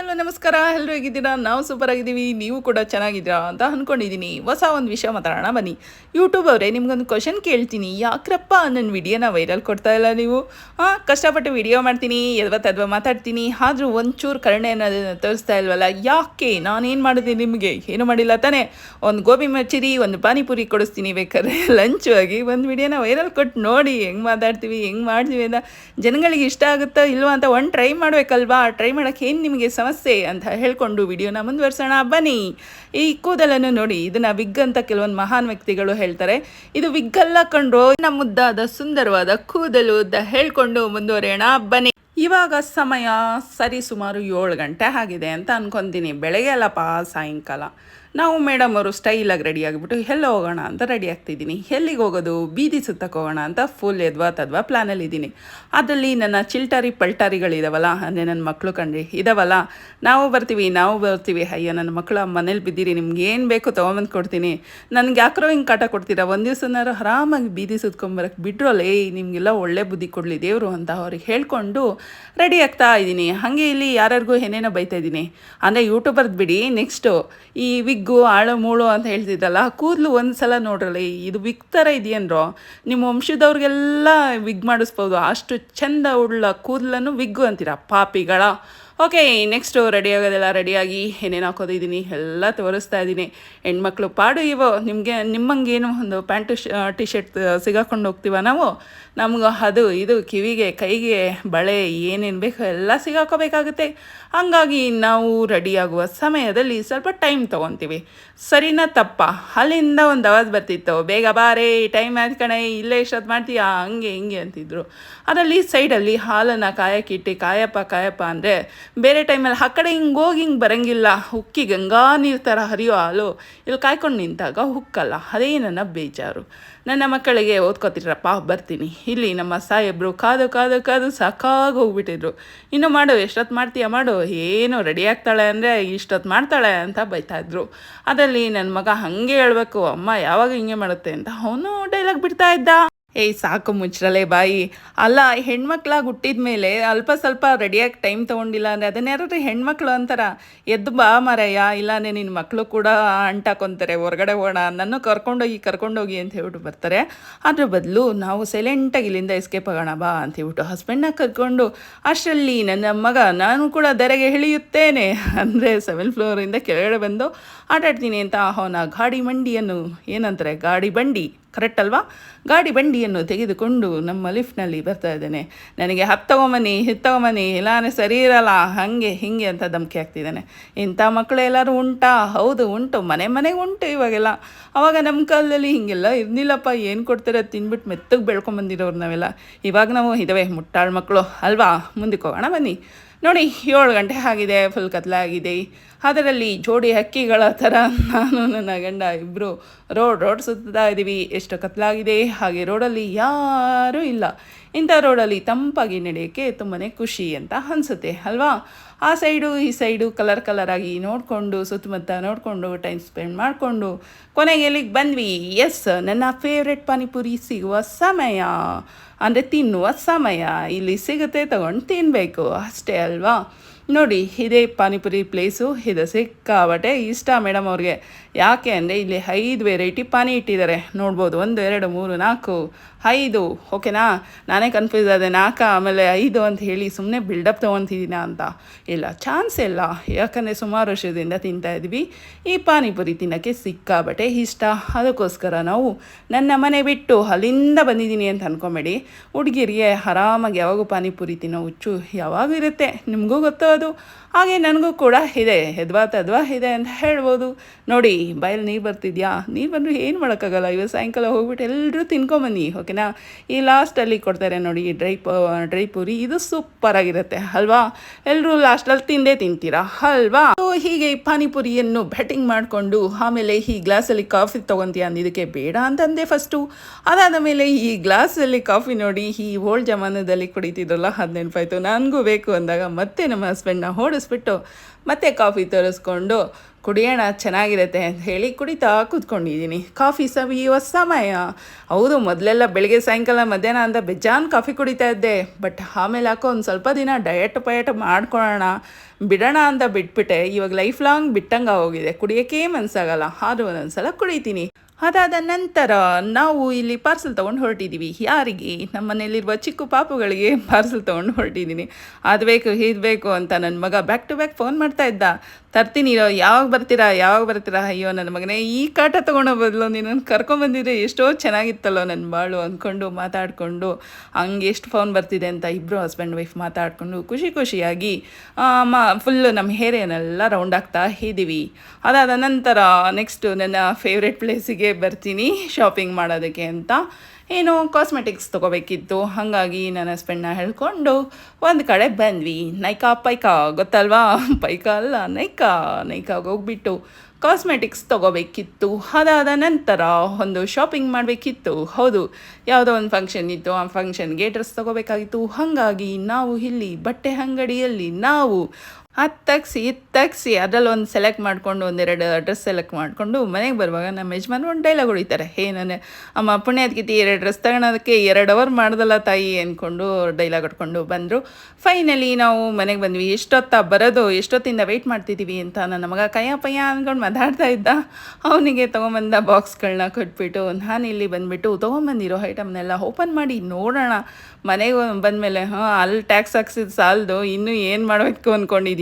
ಎಲ್ಲೋ ನಮಸ್ಕಾರ. ಎಲ್ಲರೂ ಹೇಗಿದ್ದೀರಾ? ನಾವು ಸೂಪರ್ ಆಗಿದ್ದೀವಿ. ನೀವು ಕೂಡ ಚೆನ್ನಾಗಿದ್ದೀರಾ ಅಂತ ಅಂದ್ಕೊಂಡಿದ್ದೀನಿ ಹೊಸ ಒಂದು ವಿಷಯ ಮಾತಾಡೋಣ. ಬನ್ನಿ. ಯೂಟ್ಯೂಬ್ ಅವರೇ, ನಿಮ್ಗೊಂದು ಕ್ವಶನ್ ಕೇಳ್ತೀನಿ. ಯಾಕ್ರಪ್ಪ ನನ್ನ ವಿಡಿಯೋನ ವೈರಲ್ ಕೊಡ್ತಾ ಇಲ್ಲ ನೀವು? ಹಾಂ, ಕಷ್ಟಪಟ್ಟು ವಿಡಿಯೋ ಮಾಡ್ತೀನಿ ಎದ್ವ ಮಾತಾಡ್ತೀನಿ. ಆದರೂ ಒಂಚೂರು ಕರುಣೆ ಅನ್ನೋದನ್ನು ತೋರಿಸ್ತಾ ಇಲ್ವಲ್ಲ? ಯಾಕೆ? ನಾನೇನು ಮಾಡಿದೆ ನಿಮಗೆ? ಏನು ಮಾಡಿಲ್ಲ ತಾನೇ? ಒಂದು ಗೋಬಿ ಮಚ್ಚಿರಿ, ಒಂದು ಪಾನಿಪುರಿ ಕೊಡಿಸ್ತೀನಿ ಬೇಕಾದ್ರೆ. ಲಂಚು ಆಗಿ ಒಂದು ವಿಡಿಯೋನ ವೈರಲ್ ಕೊಟ್ಟು ನೋಡಿ. ಹೆಂಗೆ ಮಾತಾಡ್ತೀವಿ, ಹೆಂಗೆ ಮಾಡ್ತೀವಿ ಅಂತ ಜನಗಳಿಗೆ ಇಷ್ಟ ಆಗುತ್ತೋ ಇಲ್ವಾ ಅಂತ ಒಂದು ಟ್ರೈ ಮಾಡಬೇಕಲ್ವಾ? ಟ್ರೈ ಮಾಡೋಕ್ಕೆ ಏನು ನಿಮಗೆ ಸಮಸ್ಯೆ ಅಂತ ಹೇಳ್ಕೊಂಡು ವಿಡಿಯೋನ ಮುಂದುವರ್ಸೋಣ. ಬನ್ನಿ, ಈ ಕೂದಲನ್ನು ನೋಡಿ, ಇದನ್ನ ವಿಗ್ ಅಂತ ಕೆಲವೊಂದು ಮಹಾನ್ ವ್ಯಕ್ತಿಗಳು ಹೇಳ್ತಾರೆ. ಇದು ವಿಗ್ ಅಲ್ಲ ಕಂಡ್ರು ನಮ್ಮ ಮುದ್ದಾದ ಸುಂದರವಾದ ಕೂದಲು ಅಂತ ಹೇಳ್ಕೊಂಡು ಮುಂದುವರಿಯೋಣ. ಬನ್ನಿ, ಇವಾಗ ಸಮಯ ಸರಿ ಸುಮಾರು ಏಳು ಗಂಟೆ ಆಗಿದೆ ಅಂತ ಅನ್ಕೊಂತೀನಿ. ಬೆಳಗ್ಗೆ ಅಲ್ಲಪ್ಪ ಸಾಯಂಕಾಲ. ನಾವು ಮೇಡಮ್ ಅವರು ಸ್ಟೈಲಾಗಿ ರೆಡಿ ಆಗಿಬಿಟ್ಟು ಎಲ್ಲ ಹೋಗೋಣ ಅಂತ ರೆಡಿ ಆಗ್ತಿದ್ದೀನಿ. ಎಲ್ಲಿಗೆ ಹೋಗೋದು? ಬೀದಿ ಸುತ್ತಕ್ಕೆ ಹೋಗೋಣ ಅಂತ ಫುಲ್ ಎದ್ವಾ ತದ್ವಾ ಪ್ಲ್ಯಾನಲ್ಲಿ ಇದ್ದೀನಿ. ಅದರಲ್ಲಿ ನನ್ನ ಚಿಲ್ಟಾರಿ ಪಲ್ಟಾರಿಗಳಿದಾವಲ್ಲ ಅಂದರೆ ನನ್ನ ಮಕ್ಕಳು ಕಂಡ್ರಿ ಇದಾವಲ್ಲ. ನಾವು ಬರ್ತೀವಿ ನಾವು ಬರ್ತೀವಿ. ಅಯ್ಯೋ, ನನ್ನ ಮಕ್ಕಳು ಮನೇಲಿ ಬಿದ್ದೀರಿ, ನಿಮ್ಗೆ ಏನು ಬೇಕು ತೊಗೊಂಬಂದು ಕೊಡ್ತೀನಿ. ನನಗೆ ಯಾಕ್ರೋ ಹಿಂಗೆ ಕಾಟ ಕೊಡ್ತೀರಾ? ಒಂದು ದಿವಸನಾರು ಆರಾಮಾಗಿ ಬೀದಿ ಸುತ್ಕೊಂಬರಕ್ಕೆ ಬಿಡ್ರಲ್ಲ ಏಯ್ ನಿಮಗೆಲ್ಲ ಒಳ್ಳೆ ಬುದ್ಧಿ ಕೊಡಲಿ ದೇವರು ಅಂತ ಅವ್ರಿಗೆ ಹೇಳ್ಕೊಂಡು ರೆಡಿ ಆಗ್ತಾ ಇದ್ದೀನಿ. ಹಾಗೆ ಇಲ್ಲಿ ಯಾರ್ಯಾರಿಗೂ ಏನೇನೋ ಬೈತಾ ಇದ್ದೀನಿ. ಅಂದರೆ ಯೂಟ್ಯೂಬರ್ದು ಬಿಡಿ ನೆಕ್ಸ್ಟು ಈ ವಿಗ್ಗು ಆಳು, ಮೂಳು ಅಂತ ಹೇಳ್ತಿದ್ದಲ್ಲ ಕೂದಲು ಒಂದು ಸಲ ನೋಡ್ರಲ್ಲ, ಇದು ವಿಗ್ ಥರ ಇದೆಯನ್ರೋ, ನಿಮ್ಮ ವಂಶದವ್ರಿಗೆಲ್ಲ ವಿಗ್ ಮಾಡಿಸ್ಬೋದು, ಅಷ್ಟು ಚಂದ ಉಳ್ಳ ಕೂದಲನ್ನು ವಿಗ್ಗು ಅಂತೀರ, ಪಾಪಿಗಳ. ಓಕೆ ನೆಕ್ಸ್ಟು ರೆಡಿ ಆಗೋದೆಲ್ಲ ರೆಡಿಯಾಗಿ ಏನೇನು ಹಾಕೋದಿದ್ದೀನಿ, ಎಲ್ಲ ತೋರಿಸ್ತಾ ಇದ್ದೀನಿ. ಹೆಣ್ಮಕ್ಳು ಪಾಡು ಇವು, ನಿಮಗೆ, ನಿಮ್ಮಂಗೇನು ಒಂದು ಪ್ಯಾಂಟು, ಶ ಟಿ ಶರ್ಟ್ ಸಿಗಾಕೊಂಡು ಹೋಗ್ತೀವ ನಾವು? ನಮ್ಗೆ ಅದು, ಇದು ಕಿವಿಗೆ, ಕೈಗೆ, ಬಳೆ, ಏನೇನು ಬೇಕೋ ಎಲ್ಲ ಸಿಗಾಕೋಬೇಕಾಗುತ್ತೆ. ಹಂಗಾಗಿ ನಾವು ರೆಡಿಯಾಗುವ ಸಮಯದಲ್ಲಿ ಸ್ವಲ್ಪ ಟೈಮ್ ತೊಗೊತೀವಿ ಸರಿನಾ ತಪ್ಪ. ಅಲ್ಲಿಂದ ಒಂದು ಅವಾಜ್ ಬರ್ತಿತ್ತು. ಬೇಗ ಬಾರೇ, ಟೈಮ್ ಆಯ್ತು ಕಣೆ, ಇಲ್ಲೇ ಇಷ್ಟೊತ್ತು ಮಾಡ್ತೀಯಾ, ಹಂಗೆ ಹಿಂಗೆ ಅಂತಿದ್ರು. ಅದರಲ್ಲಿ ಸೈಡಲ್ಲಿ ಹಾಲನ್ನು ಕಾಯಕ್ಕಿಟ್ಟು ಕಾಯಪ್ಪ ಕಾಯಪ್ಪ ಅಂದರೆ ಬೇರೆ ಟೈಮಲ್ಲಿ ಆ ಕಡೆ ಹಿಂಗೆ ಹೋಗಿ ಹಿಂಗೆ ಬರೋಂಗಿಲ್ಲ. ಉಕ್ಕಿ ಗಂಗಾ ನೀರು ಥರ ಹರಿಯೋ ಹಾಲು ಇಲ್ಲಿ ಕಾಯ್ಕೊಂಡು ನಿಂತಾಗ ಹುಕ್ಕಲ್ಲ ಅದೇ ನನ್ನ ಬೇಜಾರು. ನನ್ನ ಮಕ್ಕಳಿಗೆ ಓದ್ಕೋತಿರಪ್ಪ ಬರ್ತೀನಿ. ಇಲ್ಲಿ ನಮ್ಮ ಸಾಹೇಬರು ಕಾದು ಕಾದು ಕಾದು ಸಾಕಾಗಿ ಹೋಗ್ಬಿಟ್ಟಿದ್ರು. ಇನ್ನು ಮಾಡು ಎಷ್ಟೊತ್ತು ಮಾಡ್ತೀಯ ಮಾಡು. ಏನು ರೆಡಿ ಆಗ್ತಾಳೆ ಅಂದರೆ ಇಷ್ಟೊತ್ತು ಮಾಡ್ತಾಳೆ ಅಂತ ಬೈತಾಯಿದ್ರು ಅದರಲ್ಲಿ ನನ್ನ ಮಗ ಹಾಗೆ ಹೇಳಬೇಕು, ಅಮ್ಮ ಯಾವಾಗ ಹಿಂಗೆ ಮಾಡುತ್ತೆ ಅಂತ ಅವನು ಡೈಲಾಗ್ ಬಿಡ್ತಾ ಇದ್ದ. ಏಯ್, ಸಾಕು ಮುಚ್ರಲೆ ಬಾಯಿ. ಅಲ್ಲ ಹೆಣ್ಮಕ್ಳಾಗಿ ಹುಟ್ಟಿದ ಮೇಲೆ ಅಲ್ಪ ಸ್ವಲ್ಪ ರೆಡಿಯಾಗಿ ಟೈಮ್ ತೊಗೊಂಡಿಲ್ಲ ಅಂದರೆ ಅದನ್ಯಾರು ಹೆಣ್ಮಕ್ಳು ಅಂತಾರ? ಎದ್ದು ಬಾ ಮರಯ್ಯ, ಇಲ್ಲಾಂದ್ರೆ ನಿನ್ನ ಮಕ್ಕಳು ಕೂಡ ಅಂಟಾಕೊಂತಾರೆ ಹೊರಗಡೆ ಹೋಗೋಣ ನನ್ನ ಕರ್ಕೊಂಡೋಗಿ ಕರ್ಕೊಂಡೋಗಿ ಅಂತ ಹೇಳ್ಬಿಟ್ಟು ಬರ್ತಾರೆ. ಅದ್ರ ಬದಲು ನಾವು ಸೈಲೆಂಟಾಗಿ ಇಲ್ಲಿಂದ ಎಸ್ಕೇಪ್ ಆಗೋಣ ಬಾ ಅಂತ ಹೇಳ್ಬಿಟ್ಟು ಹಸ್ಬೆಂಡ್ನ ಕರ್ಕೊಂಡು, ಅಷ್ಟರಲ್ಲಿ ನನ್ನ ಮಗ, ನಾನು ಕೂಡ ದರೆಗೆ ಇಳಿಯುತ್ತೇನೆ. ಅಂದರೆ ಸೆವೆನ್ ಫ್ಲೋರಿಂದ ಕೆಳಗಡೆ ಬಂದು ಆಟಾಡ್ತೀನಿ ಅಂತ ಅವನ ಗಾಡಿ ಮಂಡಿಯನ್ನು, ಏನಂತಾರೆ, ಗಾಡಿ ಬಂಡಿ. ಕರೆಕ್ಟ್ ಅಲ್ವಾ? ಗಾಡಿ ಬಂಡಿಯನ್ನು ತೆಗೆದುಕೊಂಡು ನಮ್ಮ ಲಿಫ್ಟ್ನಲ್ಲಿ ಬರ್ತಾ ಇದ್ದಾನೆ. ನನಗೆ ಹತ್ತು ತಗೊಂಬನ್ನಿ ಇಲ್ಲಾನೆ ಸರಿ ಇರಲ್ಲ, ಹಾಗೆ ಹೀಗೆ ಅಂತ ಧಮಕಿ ಆಗ್ತಿದ್ದಾನೆ ಇಂಥ ಮಕ್ಕಳು ಎಲ್ಲರೂ ಉಂಟಾ? ಹೌದು, ಉಂಟು, ಮನೆ ಮನೆಗೆ ಉಂಟು ಇವಾಗೆಲ್ಲ. ಅವಾಗ ನಮ್ಮ ಕಾಲದಲ್ಲಿ ಹೀಗೆಲ್ಲ ಇರ್ನಿಲ್ಲಪ್ಪ ಏನು ಕೊಡ್ತಾರೆ? ತಿನ್ಬಿಟ್ಟು ಮೆತ್ತಗೆ ಬೆಳ್ಕೊಂಬಂದಿರೋರು ನಾವೆಲ್ಲ. ಇವಾಗ ನಾವು ಇದಾವೆ, ಮುಟ್ಟಾಳು ಮಕ್ಕಳು. ಅಲ್ವಾ? ಮುಂದಕ್ಕೆ ಹೋಗೋಣ, ಬನ್ನಿ. ನೋಡಿ, ಏಳು ಗಂಟೆ ಆಗಿದೆ ಫುಲ್ ಕತ್ಲಾಗಿದೆ. ಅದರಲ್ಲಿ ಜೋಡಿ ಹಕ್ಕಿಗಳ ಥರ ನಾನು ನನ್ನ ಗಂಡ ಇಬ್ಬರು ರೋಡ್ ರೋಡ್ ಸುತ್ತಾ ಇದ್ದೀವಿ. ಎಷ್ಟು ಕತ್ಲಾಗಿದೆ, ಹಾಗೆ ರೋಡಲ್ಲಿ ಯಾರೂ ಇಲ್ಲ. ಇಂಥ ರೋಡಲ್ಲಿ ತಂಪಾಗಿ ನಡೆಯೋಕ್ಕೆ ತುಂಬಾ ಖುಷಿ ಅಂತ ಅನಿಸುತ್ತೆ, ಅಲ್ವಾ? ಆ ಸೈಡು, ಈ ಸೈಡು ಕಲರ್ ಕಲರಾಗಿ ನೋಡಿಕೊಂಡು, ಸುತ್ತಮುತ್ತ ನೋಡಿಕೊಂಡು ಟೈಮ್ ಸ್ಪೆಂಡ್ ಮಾಡಿಕೊಂಡು ಕೊನೆಗೆ ಎಲ್ಲಿಗೆ ಬಂದ್ವಿ? ಎಸ್ ನನ್ನ ಫೇವ್ರೆಟ್ ಪಾನಿಪುರಿ ಸಿಗುವ ಸಮಯ. ಅಂದರೆ ತಿನ್ನುವ ಸಮಯ. ಇಲ್ಲಿ ಸಿಗುತ್ತೆ ತಗೊಂಡು ತಿನ್ನಬೇಕು ಅಷ್ಟೇ ಅಲ್ವಾ? ನೋಡಿ, ಇದೇ ಪಾನಿಪುರಿ ಪ್ಲೇಸು ಇದು ಸಿಕ್ಕಾಬಟ್ಟೆ ಇಷ್ಟ ಮೇಡಮ್ ಅವ್ರಿಗೆ. ಯಾಕೆ ಅಂದರೆ ಇಲ್ಲಿ ಐದು ವೆರೈಟಿ ಪಾನಿ ಇಟ್ಟಿದ್ದಾರೆ. ನೋಡ್ಬೋದು, ಒಂದು, ಎರಡು, ಮೂರು, ನಾಲ್ಕು. ಐದು ಓಕೆನಾ ನಾನೇ ಕನ್ಫ್ಯೂಸ್ ಆದೆ. ನಾಲ್ಕು ಆಮೇಲೆ ಐದು ಅಂತ ಹೇಳಿ ಸುಮ್ಮನೆ ಬಿಲ್ಡಪ್ ತೊಗೊತಿದ್ದೀನ ಅಂತ. ಇಲ್ಲ ಚಾನ್ಸ್ ಇಲ್ಲ. ಯಾಕಂದರೆ ಸುಮಾರು ವರ್ಷದಿಂದ ತಿಂತಾ ಇದ್ವಿ ಈ ಪಾನಿಪುರಿ ತಿನ್ನೋಕ್ಕೆ ಸಿಕ್ಕಾಬಟ್ಟೆ ಇಷ್ಟ. ಅದಕ್ಕೋಸ್ಕರ ನಾವು ನನ್ನ ಮನೆ ಬಿಟ್ಟು ಅಲ್ಲಿಂದ ಬಂದಿದ್ದೀನಿ ಅಂತ ಅಂದ್ಕೊಂಬೇಡಿ ಹುಡುಗಿರಿಗೆ ಆರಾಮಾಗಿ ಯಾವಾಗೂ ಪಾನಿಪುರಿ ತಿನ್ನೋ ಹುಚ್ಚು ಯಾವಾಗೂ ಇರುತ್ತೆ. ನಿಮಗೂ ಗೊತ್ತು ಅದು. ಹಾಗೆ ನನಗೂ ಕೂಡ ಇದೆ. ಎದ್ವಾ ತದ್ವಾ ಇದೆ ಅಂತ ಹೇಳ್ಬೋದು. ನೋಡಿ ಬಯಲು ನೀರು ಬರ್ತಿದ್ಯಾ? ನೀರು ಬಂದರೂ ಏನು ಮಾಡೋಕ್ಕಾಗಲ್ಲ. ಇವತ್ತು ಸಾಯಂಕಾಲ ಹೋಗ್ಬಿಟ್ಟು ಎಲ್ಲರೂ ತಿನ್ಕೊಂಬನ್ನಿ ಓಕೆನಾ ಈ ಲಾಸ್ಟಲ್ಲಿ ಕೊಡ್ತಾರೆ ನೋಡಿ ಈ ಡ್ರೈ ಡ್ರೈ ಪೂರಿ. ಇದು ಸೂಪರಾಗಿರುತ್ತೆ ಅಲ್ವಾ? ಎಲ್ಲರೂ ಲಾಸ್ಟಲ್ಲಿ ತಿಂದೇ ತಿಂತೀರಾ? ಅಲ್ವಾ? ಸೊ ಹೀಗೆ ಪಾನಿಪುರಿಯನ್ನು ಬ್ಯಾಟಿಂಗ್ ಮಾಡಿಕೊಂಡು, ಆಮೇಲೆ ಈ ಗ್ಲಾಸಲ್ಲಿ ಕಾಫಿ ತೊಗೊತೀಯ ಅಂದಿದ್ದಕ್ಕೆ ಬೇಡ ಅಂತಂದೆ ಫಸ್ಟು ಅದಾದ ಮೇಲೆ ಈ ಗ್ಲಾಸಲ್ಲಿ ಕಾಫಿ ನೋಡಿ, ಈ ಓಲ್ಡ್ ಜಮಾನದಲ್ಲಿ ಕುಡಿತಿದ್ರಲ್ಲ ಅದು ನೆನಪಾಯ್ತು ನನಗೂ ಬೇಕು ಅಂದಾಗ ಮತ್ತೆ ನಮ್ಮ ಹಸ್ಬೆಂಡ್ನ ಓಡಿಸ್ಬಿಟ್ಟು ಮತ್ತೆ ಕಾಫಿ ತರಿಸ್ಕೊಂಡು ಕುಡಿಯೋಣ, ಚೆನ್ನಾಗಿರುತ್ತೆ ಅಂತ ಹೇಳಿ ಕುಡಿತಾ ಕೂತ್ಕೊಂಡಿದ್ದೀನಿ. ಕಾಫಿ ಸವಿಯುವ ಸಮಯ. ಹೌದು, ಮೊದಲೆಲ್ಲ ಬೆಳಗ್ಗೆ, ಸಾಯಂಕಾಲ ಮಧ್ಯಾಹ್ನ ಅಂತ ಬೇಜಾನ್ ಕಾಫಿ ಕುಡಿತಾ ಇದ್ದೆ. ಬಟ್ ಆಮೇಲೆ ಹಾಕೋ ಒಂದು ಸ್ವಲ್ಪ ದಿನ ಡಯಟ್ ಪಯಟ್ ಮಾಡ್ಕೊಳ್ಳೋಣ, ಬಿಡೋಣ ಅಂತ ಬಿಟ್ಬಿಟ್ಟೆ. ಇವಾಗ ಲೈಫ್ ಲಾಂಗ್ ಬಿಟ್ಟಂಗೆ ಹೋಗಿದೆ. ಕುಡಿಯೋಕ್ಕೇ ಮನಸ್ಸಾಗಲ್ಲ ಆದರೂ ಒಂದೊಂದು ಸಲ ಕುಡಿತೀನಿ. ಅದಾದ ನಂತರ ನಾವು ಇಲ್ಲಿ ಪಾರ್ಸಲ್ ತೊಗೊಂಡು ಹೊರಟಿದ್ದೀವಿ ಯಾರಿಗೆ? ನಮ್ಮ ಮನೆಯಲ್ಲಿರುವ ಚಿಕ್ಕ ಪಾಪುಗಳಿಗೆ ಪಾರ್ಸಲ್ ತೊಗೊಂಡು ಹೊರಟಿದ್ದೀನಿ ಅದು ಬೇಕು, ಇದು ಬೇಕು ಅಂತ ನನ್ನ ಮಗ ಬ್ಯಾಕ್ ಟು ಬ್ಯಾಕ್ ಫೋನ್ ಮಾಡ್ತಾ ಇದ್ದ. ತರ್ತೀನಿ ಯಾವಾಗ ಬರ್ತೀರಾ ಯಾವಾಗ ಬರ್ತೀರಾ? ಅಯ್ಯೋ, ನನ್ನ ಮಗನೇ, ಈ ಕಾಟ ತೊಗೊಳೋ ಬದಲು ನೀನು ಕರ್ಕೊಂಬಂದಿದ್ರೆ ಎಷ್ಟೋ ಚೆನ್ನಾಗಿತ್ತಲ್ಲೋ ನನ್ನ ಬಾಳು ಅಂದ್ಕೊಂಡು ಮಾತಾಡಿಕೊಂಡು. ಹಂಗೆ ಎಷ್ಟು ಫೋನ್ ಬರ್ತಿದೆ ಅಂತ ಇಬ್ಬರು ಹಸ್ಬೆಂಡ್ ವೈಫ್ ಮಾತಾಡಿಕೊಂಡು ಖುಷಿ ಖುಷಿಯಾಗಿ ಮ ಫುಲ್ಲು ನಮ್ಮ ಹೇರೆಯನ್ನೆಲ್ಲ ರೌಂಡ್ ಆಗ್ತಾ ಇದ್ದೀವಿ. ಅದಾದ ನಂತರ ನೆಕ್ಸ್ಟು ನನ್ನ ಫೇವ್ರೆಟ್ ಪ್ಲೇಸಿಗೆ ಬರ್ತೀನಿ ಶಾಪಿಂಗ್ ಮಾಡೋದಕ್ಕೆ ಅಂತ. ಏನು ಕಾಸ್ಮೆಟಿಕ್ಸ್ ತೊಗೋಬೇಕಿತ್ತು. ಹಾಗಾಗಿ ನನ್ನ ಹಸ್ಬೆಂಡ್ನ ಹೇಳ್ಕೊಂಡು ಒಂದು ಕಡೆ ಬಂದ್ವಿ. ನೈಕಾ, ಪೈಕಾ, ಗೊತ್ತಲ್ವಾ? ಪೈಕಾ ಅಲ್ಲ, ನೈಕಾ. ನೈಕಾಗೆ ಹೋಗ್ಬಿಟ್ಟು ಕಾಸ್ಮೆಟಿಕ್ಸ್ ತೊಗೋಬೇಕಿತ್ತು. ಅದಾದ ನಂತರ ಒಂದು ಶಾಪಿಂಗ್ ಮಾಡಬೇಕಿತ್ತು. ಹೌದು, ಯಾವುದೋ ಒಂದು ಫಂಕ್ಷನ್ ಇತ್ತು. ಆ ಫಂಕ್ಷನ್ಗೆ ಡ್ರೆಸ್ ತೊಗೋಬೇಕಾಗಿತ್ತು. ಹಾಗಾಗಿ ನಾವು ಇಲ್ಲಿ ಬಟ್ಟೆ ಅಂಗಡಿಯಲ್ಲಿ ನಾವು ಅದು ತಗ್ಸಿ ತಗ್ಸಿ ಅದರಲ್ಲಿ ಒಂದು ಸೆಲೆಕ್ಟ್ ಮಾಡಿಕೊಂಡು ಒಂದೆರಡು ಡ್ರೆಸ್ ಸೆಲೆಕ್ಟ್ ಮಾಡಿಕೊಂಡು ಮನೆಗೆ ಬರುವಾಗ ನಮ್ಮ ಯಜಮಾನ್ ಒಂದು ಡೈಲಾಗ್ ಹೊಡಿತಾರೆ ಹೇ, ನಾನು, ಅಮ್ಮ ಪುಣ್ಯಾತ್ಗಿತಿ ಎರಡು ಡ್ರೆಸ್ ತಗೊಳೋದಕ್ಕೆ ಎರಡು ಅವರ್ ಮಾಡ್ದಲ್ಲ ತಾಯಿ ಅಂದ್ಕೊಂಡು ಡೈಲಾಗ್ ಹೊಡ್ಕೊಂಡು ಬಂದರು. ಫೈನಲಿ ನಾವು ಮನೆಗೆ ಬಂದ್ವಿ. ಎಷ್ಟೊತ್ತ ಬರೋದು, ಎಷ್ಟೊತ್ತಿಂದ ವೆಯ್ಟ್ ಮಾಡ್ತಿದ್ದೀವಿ ಅಂತ ನನ್ನ ಮಗ ಕಯ್ಯ ಪಯ್ಯ ಅಂದ್ಕೊಂಡು ಮಾತಾಡ್ತಾ ಇದ್ದ. ಅವನಿಗೆ ತೊಗೊಂಬಂದ ಬಾಕ್ಸ್ಗಳನ್ನ ಕೊಟ್ಬಿಟ್ಟು ನಾನು ಇಲ್ಲಿ ಬಂದುಬಿಟ್ಟು ತೊಗೊಂಬಂದಿರೋ ಐಟಮ್ನೆಲ್ಲ ಓಪನ್ ಮಾಡಿ ನೋಡೋಣ. ಮನೆಗೆ ಬಂದಮೇಲೆ, ಹಾಂ, ಅಲ್ಲಿ ಟ್ಯಾಕ್ಸ್ ಹಾಕ್ಸಿದ ಸಾಲದು, ಇನ್ನೂ ಏನು ಮಾಡಬೇಕು?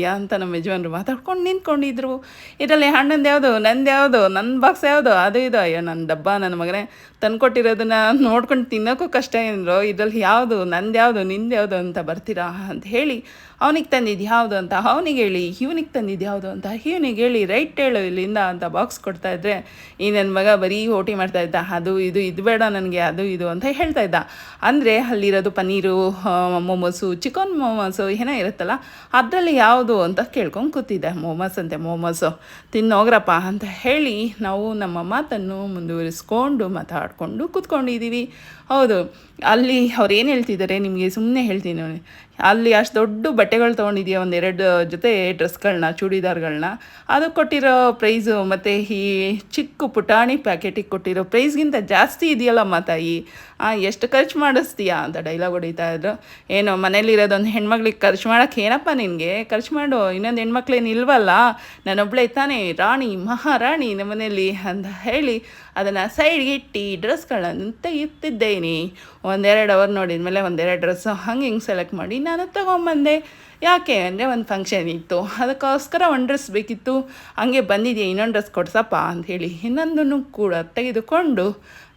ಅಂದ್ಕೊಂಡಿದ್ಯಾ ಅಂತ ನಮ್ಮ ಯಜಮಾನರು ಮಾತಾಡ್ಕೊಂಡು ನಿಂತ್ಕೊಂಡಿದ್ರು. ಇದರಲ್ಲಿ ಹಣ್ಣಂದು ಯಾವುದು, ನಂದು ಯಾವುದು ನನ್ನ ಬಾಕ್ಸ್ ಯಾವುದು, ಅದು ಇದು, ಅಯ್ಯೋ ನನ್ನ ಡಬ್ಬ, ನನ್ನ ಮಗನೇ. ತಂದ್ಕೊಟ್ಟಿರೋದನ್ನ ನೋಡ್ಕೊಂಡು ತಿನ್ನೋಕ್ಕೂ ಕಷ್ಟ ಏನ್ರೋ? ಇದರಲ್ಲಿ ಯಾವುದು, ನಂದು ಯಾವುದು, ನಿಂದು ಯಾವುದು ಅಂತ ಬರ್ತೀರಾ ಅಂತ ಹೇಳಿ ಅವನಿಗೆ ತಂದಿದ್ದು ಯಾವುದು ಅಂತ ಅವನಿಗೆ ಹೇಳಿ, ಇವನಿಗೆ ತಂದಿದ್ದು ಯಾವುದು ಅಂತ ಇವನಿಗೆ ಹೇಳಿ ರೈಟ್ ಹೇಳು ಇಲ್ಲಿಂದ ಅಂತ ಬಾಕ್ಸ್ ಕೊಡ್ತಾ ಇದ್ರೆ, ಈ ನನ್ನ ಮಗ ಬರೀ ಓಟಿ ಮಾಡ್ತಾ ಇದ್ದ, ಅದು ಇದು ಇದು ಬೇಡ ನನಗೆ, ಅದು ಇದು ಅಂತ ಹೇಳ್ತಾ ಇದ್ದ. ಅಂದರೆ ಅಲ್ಲಿರೋದು ಪನ್ನೀರು ಮೊಮೋಸು, ಚಿಕನ್ ಮೊಮೋಸು ಏನೋ ಇರುತ್ತಲ್ಲ, ಅದರಲ್ಲಿ ಯಾವುದು ಅಂತ ಕೇಳ್ಕೊಂಡು ಕೂತಿದ್ದೆ. ಮೊಮೋಸ್ ಅಂತೆ, ಮೊಮೋಸು. ತಿನ್ನೋಗ್ರಪ್ಪ ಅಂತ ಹೇಳಿ ನಾವು ನಮ್ಮ ಮಾತನ್ನು ಮುಂದುವರಿಸ್ಕೊಂಡು ಮಾತಾಡಿಕೊಂಡು ಕೂತ್ಕೊಂಡಿದ್ದೀವಿ. ಹೌದು ಅಲ್ಲಿ ಅವ್ರು ಏನು ಹೇಳ್ತಿದ್ದಾರೆ? ನಿಮಗೆ ಸುಮ್ಮನೆ ಹೇಳ್ತೀನಿ. ಅಲ್ಲಿ ಅಷ್ಟು ದೊಡ್ಡ ಬಟ್ಟೆಗಳು ತೊಗೊಂಡಿದ್ಯಾ ಒಂದೆರಡು ಜೊತೆ ಡ್ರೆಸ್ಗಳನ್ನ ಚೂಡಿದಾರ್ಗಳನ್ನ. ಅದು ಕೊಟ್ಟಿರೋ ಪ್ರೈಸು ಮತ್ತು ಈ ಚಿಕ್ಕ ಪುಟಾಣಿ ಪ್ಯಾಕೆಟಿಗೆ ಕೊಟ್ಟಿರೋ ಪ್ರೈಸ್ಗಿಂತ ಜಾಸ್ತಿ ಇದೆಯಲ್ಲಮ್ಮ ತಾಯಿ? ಎಷ್ಟು ಖರ್ಚು ಮಾಡಿಸ್ತೀಯಾ ಅಂತ ಡೈಲಾಗ್ ಹೊಡಿತಾ ಇದ್ರು. ಏನು ಮನೇಲಿರೋದೊಂದು ಹೆಣ್ಮಕ್ಳಿಗೆ ಖರ್ಚು ಮಾಡೋಕ್ಕೆ ಏನಪ್ಪ ನಿನಗೆ? ಖರ್ಚು ಮಾಡು, ಇನ್ನೊಂದು ಹೆಣ್ಮಕ್ಳೇನು ಇಲ್ವಲ್ಲ? ನಾನೊಬ್ಬಳೇ ತಾನೇ, ರಾಣಿ, ಮಹಾರಾಣಿ ನಮ್ಮನೇಲಿ ಅಂತ ಹೇಳಿ ಅದನ್ನು ಸೈಡ್ಗೆ ಇಟ್ಟು ಡ್ರೆಸ್ಗಳನ್ನು ತೆಗೆಯುತ್ತಿದ್ದೇನೆ. ಒಂದೆರಡು ಅವರ್ ನೋಡಿದ ಮೇಲೆ ಒಂದೆರಡು ಡ್ರೆಸ್ಸು ಹಂಗೆ ಹಿಂಗೆ ಸೆಲೆಕ್ಟ್ ಮಾಡಿ ನಾನು ತೊಗೊಂಬಂದೆ ಯಾಕೆ ಅಂದರೆ ಒಂದು ಫಂಕ್ಷನ್ ಇತ್ತು. ಅದಕ್ಕೋಸ್ಕರ ಒಂದು ಡ್ರೆಸ್ ಬೇಕಿತ್ತು. ಹಂಗೆ ಬಂದಿದೆಯಾ, ಇನ್ನೊಂದು ಡ್ರೆಸ್ ಕೊಡ್ಸಪ್ಪ ಅಂಥೇಳಿ ಇನ್ನೊಂದನ್ನು ಕೂಡ ತೆಗೆದುಕೊಂಡು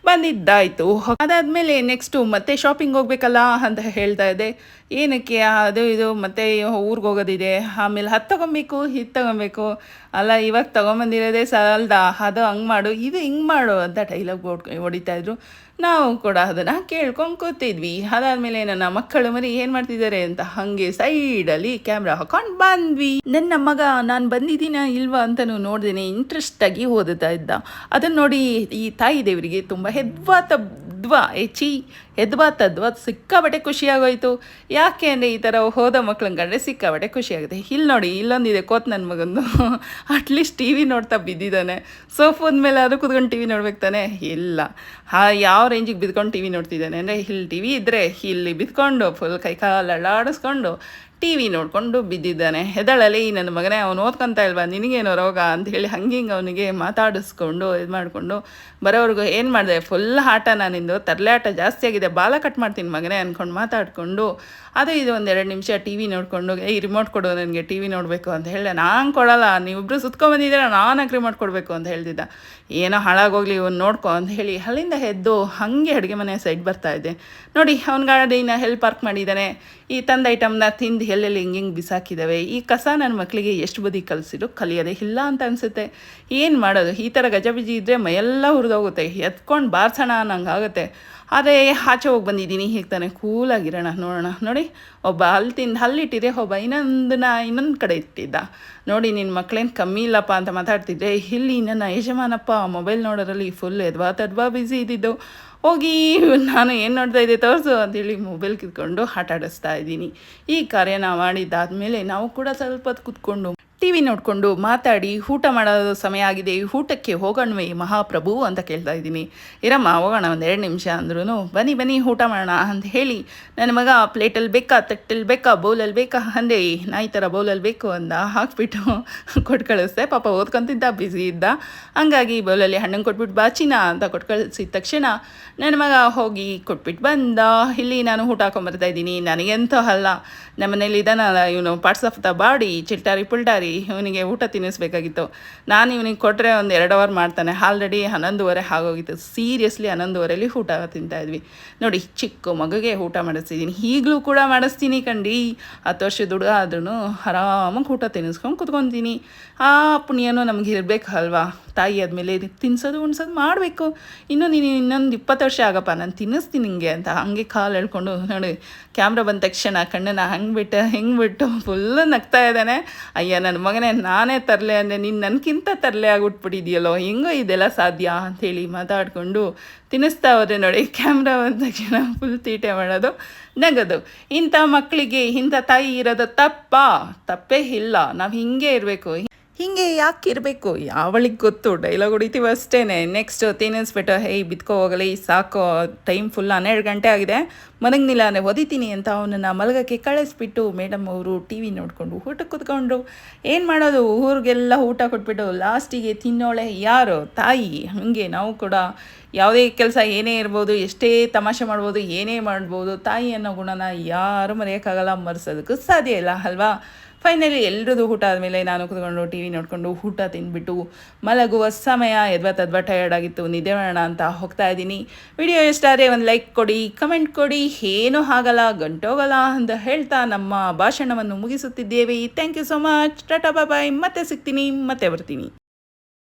ಬಂದಿದ್ದಾಯಿತು. ಅದಾದಮೇಲೆ ನೆಕ್ಸ್ಟು ಮತ್ತೆ ಶಾಪಿಂಗ್ ಹೋಗ್ಬೇಕಲ್ಲ ಅಂತ ಹೇಳ್ತಾ ಇದ್ದೆ. ಏನಕ್ಕೆ? ಅದು ಇದು ಮತ್ತೆ ಊರಿಗೆ ಹೋಗೋದಿದೆ. ಆಮೇಲೆ ಹತ್ತು ತೊಗೊಬೇಕು ಇದು ತೊಗೊಬೇಕು. ಅಲ್ಲ, ಇವಾಗ ತೊಗೊಂಬಂದಿರೋದೇ ಸಲ್ದ ಅದು ಹಂಗೆ ಮಾಡು, ಇದು ಹಿಂಗೆ ಮಾಡು ಅಂತ ಡೈಲಾಗ್ ಹೊಡಿತಾ ಇದ್ರು. ನಾವು ಕೂಡ ಅದನ್ನು ಕೇಳ್ಕೊಂಡು ಕೂತಿದ್ವಿ. ಅದಾದಮೇಲೆ ನನ್ನ ಮಕ್ಕಳು ಮರಿ ಏನು ಮಾಡ್ತಿದ್ದಾರೆ ಅಂತ ಹಾಗೆ ಸೈಡಲ್ಲಿ ಕ್ಯಾಮ್ರಾ ಹಾಕೊಂಡು ಬಂದ್ವಿ. ನನ್ನ ಮಗ, ನಾನು ಬಂದಿದ್ದೀನ ಇಲ್ವಾ ಅಂತಲೂ ನೋಡ್ದೇನೆ ಇಂಟ್ರೆಸ್ಟಾಗಿ ಓದುತ್ತಾ ಇದ್ದ. ಅದನ್ನು ನೋಡಿ ಈ ತಾಯಿ ದೇವರಿಗೆ ತುಂಬ headbutt the ತದ್ವಾ ಎಚಿ ಎದ್ವಾ ತದ್ವಾ ಸಿಕ್ಕಾಬಟ್ಟೆ ಖುಷಿಯಾಗೋಯ್ತು. ಯಾಕೆ ಅಂದರೆ ಈ ಥರ ಹೋದ ಮಕ್ಳನ್ನ ಕಂಡ್ರೆ ಸಿಕ್ಕಾಬಟ್ಟೆ ಖುಷಿಯಾಗುತ್ತೆ. ಇಲ್ಲಿ ನೋಡಿ, ಇಲ್ಲೊಂದಿದೆ ಕೋತ್ ನನ್ನ ಮಗಂದು. ಅಟ್ಲೀಸ್ಟ್ ಟಿ ವಿ ನೋಡ್ತಾ ಬಿದ್ದಿದ್ದಾನೆ. ಸೋಫೋದ ಮೇಲೆ ಅದು ಕುತ್ಕೊಂಡು ಟಿ ವಿ ನೋಡ್ಬೇಕು ತಾನೆ? ಇಲ್ಲ. ಹಾ, ಯಾವ ರೇಂಜಿಗೆ ಬಿದ್ಕೊಂಡು ಟಿ ವಿ ನೋಡ್ತಿದ್ದಾನೆ ಅಂದರೆ ಇಲ್ಲಿ ಟಿ ವಿ ಇದ್ದರೆ ಇಲ್ಲಿ ಬಿದ್ಕೊಂಡು ಫುಲ್ ಕೈ ಕಾಲು ಅಳ್ಳಾಡಿಸ್ಕೊಂಡು ಟಿ ವಿ ನೋಡಿಕೊಂಡು ಬಿದ್ದಿದ್ದಾನೆ. ಹೆದಳಲ್ಲಿ ನನ್ನ ಮಗನೇ ಅವನು ಓದ್ಕೊಂತ ಇಲ್ವಾ? ನಿನಗೇನೋ ರೋಗ ಅಂತ ಹೇಳಿ ಹಿಂಗೆ ಅವನಿಗೆ ಮಾತಾಡಿಸ್ಕೊಂಡು ಇದು ಮಾಡಿಕೊಂಡು ಬರೋವ್ರಿಗೂ ಏನು ಮಾಡಿದೆ? ಫುಲ್ ಆಟ ನಾನಿಂದು. ತರಲೆ ಆಟ ಜಾಸ್ತಿ ಆಗಿದೆ, ಬಾಲ ಕಟ್ ಮಾಡ್ತೀನಿ ಮಗನೇ ಅಂದ್ಕೊಂಡು ಮಾತಾಡಿಕೊಂಡು, ಅದೇ ಇದು ಒಂದು ಎರಡು ನಿಮಿಷ ಟಿ ವಿ ನೋಡಿಕೊಂಡು ಏ ರಿಮೋಟ್ ಕೊಡು, ನನಗೆ ಟಿ ವಿ ನೋಡಬೇಕು, ಅಂತ ಹೇಳಿದೆ. ನಾನು ಕೊಡಲ್ಲ ನೀವಿಬ್ಬರು ಸುತ್ಕೊಂಬಂದಿದ್ದೀರ ನಾನು ರಿಮೋಟ್ ಕೊಡಬೇಕು ಅಂತ ಹೇಳ್ತಿದ್ದ ಏನೋ ಹಾಳಾಗೋಗ್ಲಿ, ಇವ್ನು ನೋಡ್ಕೊ, ಅಂತ ಹೇಳಿ ಅಲ್ಲಿಂದ ಎದ್ದು ಹಾಗೆ ಅಡುಗೆ ಮನೆ ಸೈಡ್ ಬರ್ತಾ ಇದೆ ನೋಡಿ ಅವ್ನ ಗಾಡಿನ ಹೆಲ್ಪ್ ಪಾರ್ಕ್ ಮಾಡಿದ್ದಾನೆ. ಈ ತಂದ ಐಟಮ್ನ ತಿಂದು ಎಲ್ಲೆಲ್ಲಿ ಹಿಂಗೆ ಹಿಂಗೆ ಬಿಸಾಕಿದ್ದಾವೆ ಈ ಕಸ ನನ್ನ ಮಕ್ಕಳಿಗೆ ಎಷ್ಟು ಬದಿ ಕಲಿಸಿದ್ರು ಕಲಿಯೋದೇ ಇಲ್ಲ ಅಂತ ಅನಿಸುತ್ತೆ. ಏನು ಮಾಡೋದು? ಈ ಥರ ಗಜಬಿಜಿ ಇದ್ದರೆ ಮೈಯೆಲ್ಲ ಹುರಿದೋಗುತ್ತೆ. ಎತ್ಕೊಂಡು ಬಾರ್ಸೋಣ ಅನ್ನಂಗೆ ಆಗುತ್ತೆ. ಆದರೆ ಆಚೆ ಹೋಗಿ ಬಂದಿದ್ದೀನಿ. ಹೇಗೆ ತಾನೆ ಕೂಲಾಗಿರೋಣ ನೋಡೋಣ. ನೋಡಿ, ಒಬ್ಬ ಅಲ್ಲಿ ತಿಂದು ಹಲ್ಲಿಟ್ಟಿದೆ ಒಬ್ಬ ಇನ್ನೊಂದನ್ನ ಇನ್ನೊಂದು ಕಡೆ ಇಟ್ಟಿದ್ದ. ನೋಡಿ ನಿನ್ನ ಮಕ್ಕಳೇನು ಕಮ್ಮಿ ಇಲ್ಲಪ್ಪ ಅಂತ ಮಾತಾಡ್ತಿದ್ದೆ. ಇಲ್ಲಿ ನನ್ನ ಯಜಮಾನಪ್ಪ ಮೊಬೈಲ್ ನೋಡೋದ್ರಲ್ಲಿ ಫುಲ್ ಎದ್ವಾ ತದ್ವಾ ಬ್ಯುಸಿ ಇದ್ದಿದ್ದು. ಹೋಗಿ ನಾನು ಏನು ನೋಡ್ತಾ ಇದ್ದೆ ತೋರಿಸು ಅಂತೇಳಿ ಮೊಬೈಲ್ ಕಿತ್ಕೊಂಡು ಆಟಾಡಿಸ್ತಾ ಇದ್ದೀನಿ. ಈ ಕಾರ್ಯನ ಮಾಡಿದ್ದಾದಮೇಲೆ ನಾವು ಕೂಡ ಸ್ವಲ್ಪ ಹೊತ್ತು ಕೂತ್ಕೊಂಡು ಟಿ ವಿ ನೋಡಿಕೊಂಡು ಮಾತಾಡಿ ಊಟ ಮಾಡೋ ಸಮಯ ಆಗಿದೆ ಊಟಕ್ಕೆ ಹೋಗೋಣವೇ ಮಹಾಪ್ರಭು ಅಂತ ಕೇಳ್ತಾ ಇದ್ದೀನಿ. ಇರಮ್ಮ, ಹೋಗೋಣ ಒಂದು ಎರಡು ನಿಮಿಷ ಅಂದ್ರೂ ಬನ್ನಿ ಬನ್ನಿ, ಊಟ ಮಾಡೋಣ ಅಂತ ಹೇಳಿ, ನನ್ನ ಮಗ ಪ್ಲೇಟಲ್ಲಿ ಬೇಕಾ ತಟ್ಟಲ್ಲಿ ಬೇಕಾ, ಬೌಲಲ್ಲಿ ಬೇಕಾ, ಅಂದೆ, ನಾಯಿ ಥರ ಬೌಲಲ್ಲಿ ಬೇಕು ಅಂತ ಹಾಕ್ಬಿಟ್ಟು ಕೊಟ್ಟು ಕಳಿಸ್ದೆ ಪಾಪ ಓದ್ಕೊತಿದ್ದ ಬ್ಯುಸಿ ಇದ್ದ. ಹಂಗಾಗಿ ಬೌಲಲ್ಲಿ ಹಣ್ಣನ್ನು ಕೊಟ್ಬಿಟ್ಟು ಬಾಚಿನ ಅಂತ ಕೊಟ್ಟು ಕಳಿಸಿದ ತಕ್ಷಣ ನನ್ನ ಮಗ ಹೋಗಿ ಕೊಟ್ಬಿಟ್ಟು ಬಂದ. ಇಲ್ಲಿ ನಾನು ಊಟ ಹಾಕೊಂಬರ್ತಾ ಇದ್ದೀನಿ. ನನಗೆಂತೂ ಅಲ್ಲ. ನಮ್ಮ ಮನೇಲಿ ಇದ್ದಾನಲ್ಲ ಇವನು ಪಾರ್ಟ್ಸ್ ಆಫ್ ದ ಬಾಡಿ ಚಿಲ್ಟಾರಿ, ಪುಲ್ಟಾರಿ ಇವನಿಗೆ ಊಟ ತಿನ್ನಿಸ್ಬೇಕಾಗಿತ್ತು. ನಾನು ಇವನಿಗೆ ಕೊಟ್ಟರೆ ಒಂದು ಎರಡು ಅವರ್ ಮಾಡ್ತಾನೆ. ಆಲ್ರೆಡಿ ಹನ್ನೊಂದುವರೆ ಆಗೋಗಿತ್ತು. ಸೀರಿಯಸ್ಲಿ ಹನ್ನೊಂದುವರೆಲಿ ಊಟ ತಿಂತಾ ಇದ್ವಿ. ನೋಡಿ, ಚಿಕ್ಕ ಮಗುಗೆ ಊಟ ಮಾಡಿಸ್ತಿದ್ದೀನಿ. ಈಗಲೂ ಕೂಡ ಮಾಡಿಸ್ತೀನಿ ಕಂಡು ಹತ್ತು ವರ್ಷದ ಹುಡುಗ ಆದ್ರೂ ಆರಾಮಾಗಿ ಊಟ ತಿನ್ನಿಸ್ಕೊಂಡು ಕುತ್ಕೊತೀನಿ. ಆ ಪುಣ್ಯನೂ ನಮಗೆ ಇರಬೇಕು ಅಲ್ವಾ ತಾಯಿ ಆದಮೇಲೆ ತಿನ್ಸೋದು, ಉಣ್ಸೋದು ಮಾಡಬೇಕು. ಇನ್ನು ನೀನು ಇನ್ನೊಂದು ಇಪ್ಪತ್ತು ವರ್ಷ ಆಗಪ್ಪ, ನಾನು ತಿನ್ನಿಸ್ತೀನಿ ನಿಂಗೆ ಅಂತ ಹಾಗೆ ಕಾಲು ಎಳ್ಕೊಂಡು ನೋಡಿ ಕ್ಯಾಮ್ರಾ ಬಂದ ತಕ್ಷಣ ಕಣ್ಣನ್ನು ಹಂಗೆ ಬಿಟ್ಟು, ಹೆಂಗೆ ಬಿಟ್ಟು ಫುಲ್ಲು ನಗ್ತಾ ಇದ್ದಾನೆ. ಅಯ್ಯ, ನನ್ನ ಮಗನೇ, ನಾನೇ ತರಲೆ ಅಂದರೆ ನೀನು ನನಗಿಂತ ತರಲೆ ಆಗಿಬಿಟ್ಬಿಟ್ಟಿದೆಯಲ್ಲೋ, ಹೆಂಗೋ ಇದೆಲ್ಲ ಸಾಧ್ಯ ಅಂಥೇಳಿ ಮಾತಾಡಿಕೊಂಡು ತಿನ್ನಿಸ್ತಾ ಹೋದ್ರೆ ನೋಡಿ ಕ್ಯಾಮ್ರಾ ಬಂದ ತಕ್ಷಣ ಫುಲ್ ತೀಟೆ ಮಾಡೋದು, ನಗೋದು. ಇಂಥ ಮಕ್ಕಳಿಗೆ ಇಂಥ ತಾಯಿ ಇರೋದು ತಪ್ಪಾ? ತಪ್ಪೇ ಇಲ್ಲ, ನಾವು ಹಿಂಗೆ ಇರಬೇಕು. ಹೀಗೆ ಯಾಕೆ ಇರಬೇಕು? ಯಾವಳಿಗೆ ಗೊತ್ತು? ಡೈಲಾಗ್ ಹೊಡಿತೀವಿ ಅಷ್ಟೇ ನೆಕ್ಸ್ಟ್ ತಿನ್ನಿಸ್ಬಿಟ್ಟು ಹೇಯ್ ಬಿತ್ಕೋ ಹೋಗಲಿ, ಸಾಕು ಟೈಮ್ ಫುಲ್ ಹನ್ನೆರಡು ಗಂಟೆ ಆಗಿದೆ. ಮಲಗ್ನಿಲ್ಲ ಅಂದರೆ ಒದಿತೀನಿ ಅಂತ ಅವನನ್ನು ಮಲಗಕ್ಕೆ ಕಳಿಸ್ಬಿಟ್ಟು ಮೇಡಮ್ ಅವರು ಟಿ ವಿ ನೋಡಿಕೊಂಡು ಊಟಕ್ಕೆ ಕೂತ್ಕೊಂಡ್ರು ಏನು ಮಾಡೋದು? ಊರಿಗೆಲ್ಲ ಊಟ ಕೊಟ್ಬಿಟ್ಟು ಲಾಸ್ಟಿಗೆ ತಿನ್ನೋಳೆ ಯಾರು? ತಾಯಿ? ಹಾಗೆ ನಾವು ಕೂಡ ಯಾವುದೇ ಕೆಲಸ ಏನೇ ಇರ್ಬೋದು, ಎಷ್ಟೇ ತಮಾಷೆ ಮಾಡ್ಬೋದು, ಏನೇ ಮಾಡ್ಬೋದು ತಾಯಿ ಅನ್ನೋ ಗುಣನ ಯಾರು ಮರೆಯೋಕ್ಕಾಗಲ್ಲ, ಮರೆಸೋದಕ್ಕೂ ಸಾಧ್ಯ ಇಲ್ಲ, ಅಲ್ವಾ? ಫೈನಲಿ ಎಲ್ರದ್ದು ಊಟ ಆದಮೇಲೆ ನಾನು ಕೂತ್ಕೊಂಡು ಟಿ ವಿ ನೋಡಿಕೊಂಡು ಊಟ ತಿಂದ್ಬಿಟ್ಟು ಮಲಗುವ ಸಮಯ ಎದ್ವಾ ತದ್ವಾ ಟಯರ್ಡ್ ಆಗಿತ್ತು, ನಿದ್ದೆ ಮಾಡೋಣ ಅಂತ ಹೋಗ್ತಾ ಇದ್ದೀನಿ. ವಿಡಿಯೋ ಇಷ್ಟ ಆದರೆ ಒಂದು ಲೈಕ್ ಕೊಡಿ ಕಮೆಂಟ್ ಕೊಡಿ. ಏನೂ ಆಗಲ್ಲ, ಗಂಟೋಗಲ್ಲ ಅಂತ ಹೇಳ್ತಾ ನಮ್ಮ ಭಾಷಣವನ್ನು ಮುಗಿಸುತ್ತಿದ್ದೇವೆ. Thank you so much tata bye ಮತ್ತೆ ಸಿಗ್ತೀನಿ, ಮತ್ತೆ ಬರ್ತೀನಿ.